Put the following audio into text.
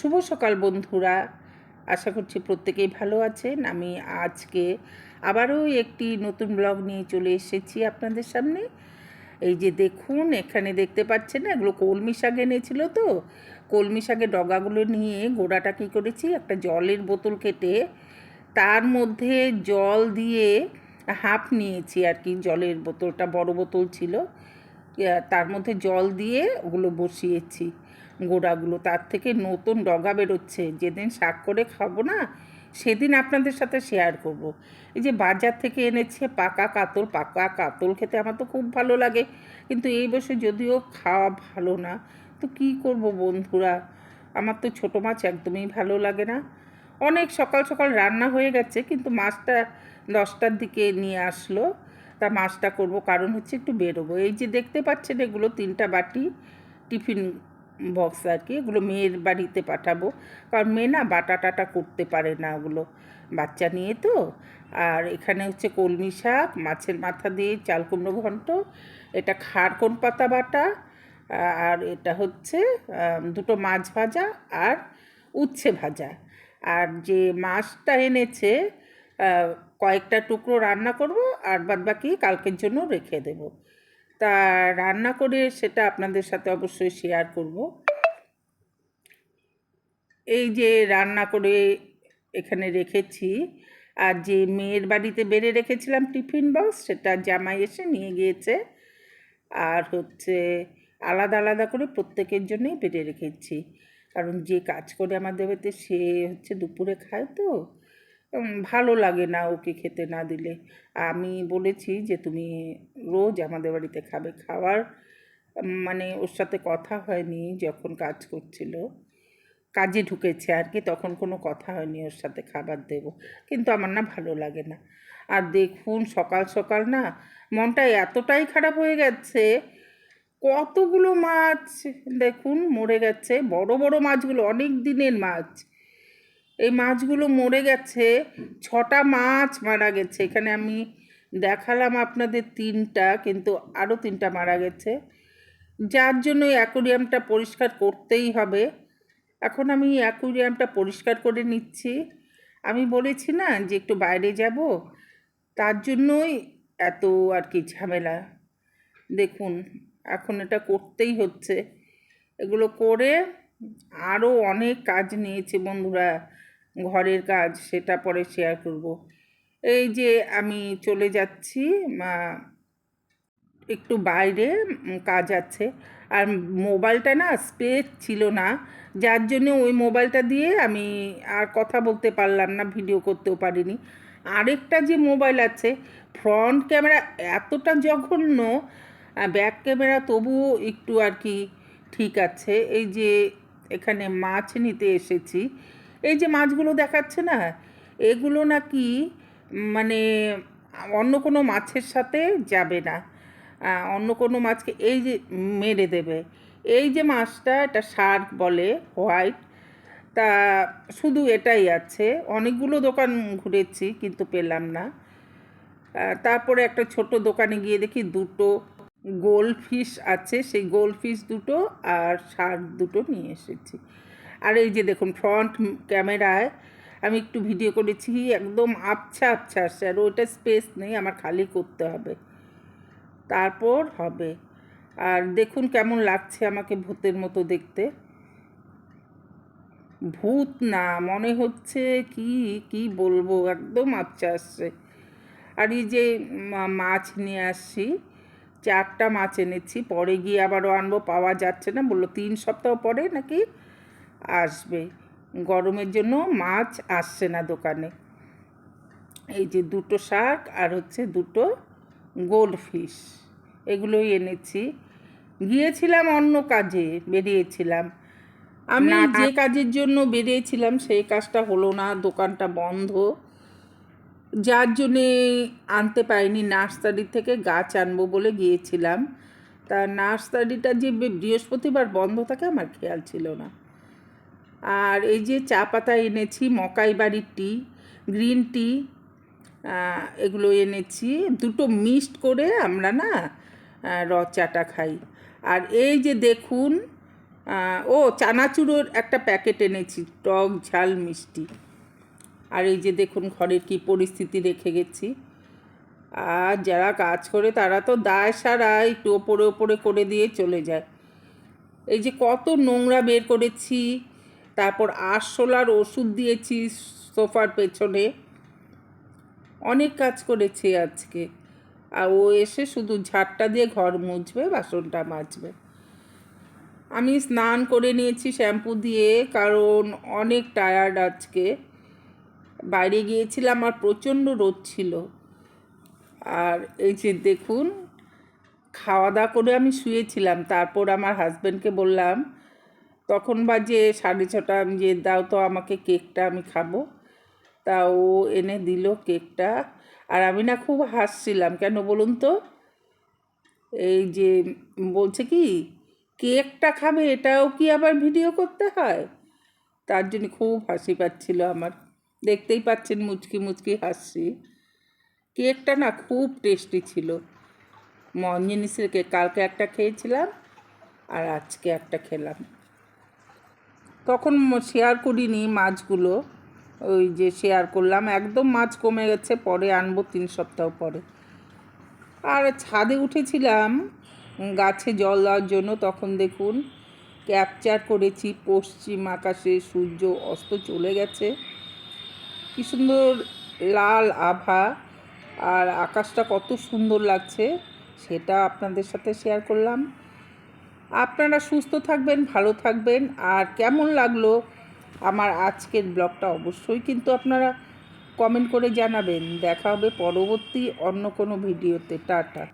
শুভ সকাল বন্ধুরা। আশা করছি প্রত্যেকেই ভালো আছেন। আমি আজকে আবারও একটি নতুন ব্লগ নিয়ে চলে এসেছি আপনাদের সামনে। এই যে দেখুন, এখানে দেখতে পাচ্ছেন না, এগুলো কলমি শাক এনেছিল তো। কলমি শাকের ডগাগুলো নিয়ে গোড়াটা কী করেছি, একটা জলের বোতল কেটে তার মধ্যে জল দিয়ে হাফ নিয়েছি আর কি, জলের বোতলটা বড় বোতল ছিল। তার মধ্যে জল দিয়ে ওগুলো বসিয়েছি। গোড়াগুলো, তার থেকে নতুন ডগা বেরোচ্ছে। যেদিন শাক করে খাব না, সেদিন আপনাদের সাথে শেয়ার করব। এই যে বাজার থেকে এনেছে পাকা কাতল পাকা কাতল খেতে আমার তো খুব ভালো লাগে। কিন্তু এই বসে যদিও খাওয়া ভালো না, তো কী করব বন্ধুরা? আমার তো ছোটো মাছ একদমই ভালো লাগে না। অনেক সকাল সকাল রান্না হয়ে গেছে, কিন্তু মাছটা দশটার দিকে নিয়ে আসলো। তা মাছটা করব, কারণ হচ্ছে একটু বেরোবো। এই যে দেখতে পাচ্ছেন এগুলো তিনটা বাটি টিফিন বক্স আর কি এগুলো মেয়ের বাড়িতে পাঠাবো। কারণ মেয়ে না বাটা টাটা করতে পারে না ওগুলো। বাচ্চা নিয়ে তো। আর এখানে হচ্ছে কলমি শাক, মাছের মাথা দিয়ে চাল কুমড়ো ঘন্ট, এটা খারকোন পাতা বাটা, আর এটা হচ্ছে দুটো মাছ ভাজা আর উচ্ছে ভাজা। আর যে মাছটা এনেছে কয়েকটা টুকরো রান্না করব, আর বাদ বাকি কালকের জন্য রেখে দেব। তা রান্না করে সেটা আপনাদের সাথে অবশ্যই শেয়ার করব। এই যে রান্না করে এখানে রেখেছি, আর যে মেয়ের বাড়িতে বেড়ে রেখেছিলাম টিফিন বক্স সেটা জামাই এসে নিয়ে গিয়েছে। আর হচ্ছে আলাদা আলাদা করে প্রত্যেকের জন্যই বেড়ে রেখেছি। কারণ যে কাজ করে আমাদের বাড়িতে সে হচ্ছে দুপুরে খায় তো। ভালো লাগে না ওকে খেতে না দিলে। আমি বলেছি যে, তুমি রোজ আমাদের বাড়িতে খাবে। খাওয়ার মানে ওর সাথে কথা হয়নি যখন কাজ করছিল। কাজে ঢুকেছে আর কি, তখন কোনো কথা হয়নি ওর সাথে খাবার দেব। কিন্তু আমার না ভালো লাগে না। আর দেখুন, সকাল সকাল না মনটা এতটাই খারাপ হয়ে গেছে, কতগুলো মাছ, দেখুন, মরে গেছে। বড় বড় মাছগুলো, অনেক দিনের মাছ। এই মাছগুলো মরে গেছে। ছটা মাছ মারা গেছে। এখানে আমি দেখালাম আপনাদের তিনটা, কিন্তু আরও তিনটা মারা গেছে। যার জন্য অ্যাকোরিয়ামটা পরিষ্কার করতেই হবে। এখন আমি অ্যাকোরিয়ামটা পরিষ্কার করে নিচ্ছি। আমি বলেছি না যে একটু বাইরে যাব, তার জন্যই এত আর কি ঝামেলা। দেখুন, এখন এটা করতেই হচ্ছে। এগুলো করে আরও অনেক কাজ নিয়েছি বন্ধুরা। ঘরের কাজ সেটা পরে শেয়ার করব। এই যে আমি চলে যাচ্ছি একটু বাইরে কাজ আছে। আর মোবাইলটা না স্পেস ছিল না, যার জন্য ওই মোবাইলটা দিয়ে আমি আর কথা বলতে পারলাম না ভিডিও করতেও পারিনি। আরেকটা যে মোবাইল আছে ফ্রন্ট ক্যামেরা এতটা জঘন্য ব্যাক ক্যামেরা তবুও একটু আর কি ঠিক আছে। এই যে এখানে মাছ নিতে এসেছি এই যে মাছগুলো দেখাচ্ছে না, এগুলো নাকি মানে অন্য কোনো মাছের সাথে যাবে না। অন্য কোনো মাছকে এই যে মেরে দেবে। এই যে মাছটা, এটা শার্ক বলে, হোয়াইট। তা শুধু এটাই আছে। অনেকগুলো দোকান ঘুরেছি, কিন্তু পেলাম না। তারপরে একটা ছোট দোকানে গিয়ে দেখি দুটো গোল্ড ফিশ আছে। সেই গোল্ড ফিশ দুটো আর শার্ক দুটো নিয়ে এসেছি। আর এই যে দেখুন ফ্রন্ট ক্যামেরায় আমি একটু ভিডিও করেছি, একদম আবছা আবছা আসছে, আর ওইটা স্পেস নেই, আমার খালি করতে হবে। তারপর হবে। আর দেখুন কেমন লাগছে আমাকে ভূতের মতো দেখতে। ভূত না, মনে হচ্ছে কি কি বলব, একদম আবছা আসছে। আর এই যে মাছ নিয়ে আসছি, চারটা মাছ এনেছি, পরে গিয়ে আবারও আনব, পাওয়া যাচ্ছে না, বলল তিন সপ্তাহ পরে নাকি আসবে। গরমের জন্য মাছ আসছে না দোকানে। এই যে দুটো শাক আর হচ্ছে দুটো গোল্ড ফিশ এগুলোই এনেছি। গিয়েছিলাম অন্য কাজে বেরিয়েছিলাম। আমি যে কাজের জন্য বেরিয়েছিলাম সেই কাজটা হলো না দোকানটা বন্ধ। যার জন্যে আনতে পারিনি নার্সারি থেকে গাছ আনব বলে গিয়েছিলাম। তা নার্সারিটা যে বৃহস্পতিবার বন্ধ থাকে আমার খেয়াল ছিল না। আর এই যে চা পাতা এনেছি, মকাই বাড়ির টি, গ্রিন টি এগুলো এনেছি। দুটো মিক্সড করে আমরা না র চাটা খাই। আর এই যে দেখুন ও চানাচুরোর একটা প্যাকেট এনেছি, টক ঝাল মিষ্টি। আর এই যে দেখুন ঘরের কি পরিস্থিতি রেখে গেছি। আর যারা কাজ করে তারা তো দায় সারা একটু ওপরে ওপরে করে দিয়ে চলে যায়। এই যে কত নোংরা বের করেছি তারপর আরশোলার ওষুধ দিয়েছি সোফার পেছনে। অনেক কাজ করেছি আজকে। আর ও এসে শুধু ঝাড়টা দিয়ে ঘর মুছবে, বাসনটা মাজবে। আমি স্নান করে নিয়েছি শ্যাম্পু দিয়ে, কারণ অনেক টায়ার্ড আজকে। বাইরে গিয়েছিলাম আর প্রচণ্ড রোদ ছিল। আর এই যে দেখুন, খাওয়া দাওয়া করে আমি শুয়েছিলাম। তারপর আমার হাজব্যান্ডকে বললাম তখন বাজে সাড়ে ছটা, আমি যে, দাও তো আমাকে কেকটা, আমি খাব। তা ও এনে দিল কেকটা। আর আমি না খুব হাসছিলাম। কেন বলুন তো? এই যে, বলছে কি, কেকটা খাবে, এটাও কি আবার ভিডিও করতে হয়? তার জন্য খুব হাসি পাচ্ছিল আমার। দেখতেই পাচ্ছেন মুচকি মুচকি হাসছি। কেকটা না খুব টেস্টি ছিল। মন জিনিসের কেক, কালকে একটা খেয়েছিলাম, আর আজকে একটা খেলাম। তখন শেয়ার করিনি মাছগুলো, ওই যে শেয়ার করলাম, একদম মাছ কমে গেছে, পরে আনব তিন সপ্তাহ পরে। আর ছাদে উঠেছিলাম, গাছে জল দেওয়ার জন্য, তখন দেখুন ক্যাপচার করেছি, পশ্চিম আকাশে সূর্য অস্ত চলে গেছে। কি সুন্দর লাল আভা, আর আকাশটা কত সুন্দর লাগছে, সেটা আপনাদের সাথে শেয়ার করলাম। আপনারা সুস্থ থাকবেন, ভালো থাকবেন আর কেমন লাগল আমার আজকের ব্লগটা অবশ্যই কিন্তু আপনারা কমেন্ট করে জানাবেন। দেখা হবে পরবর্তী অন্য কোনো ভিডিওতে। টাটা।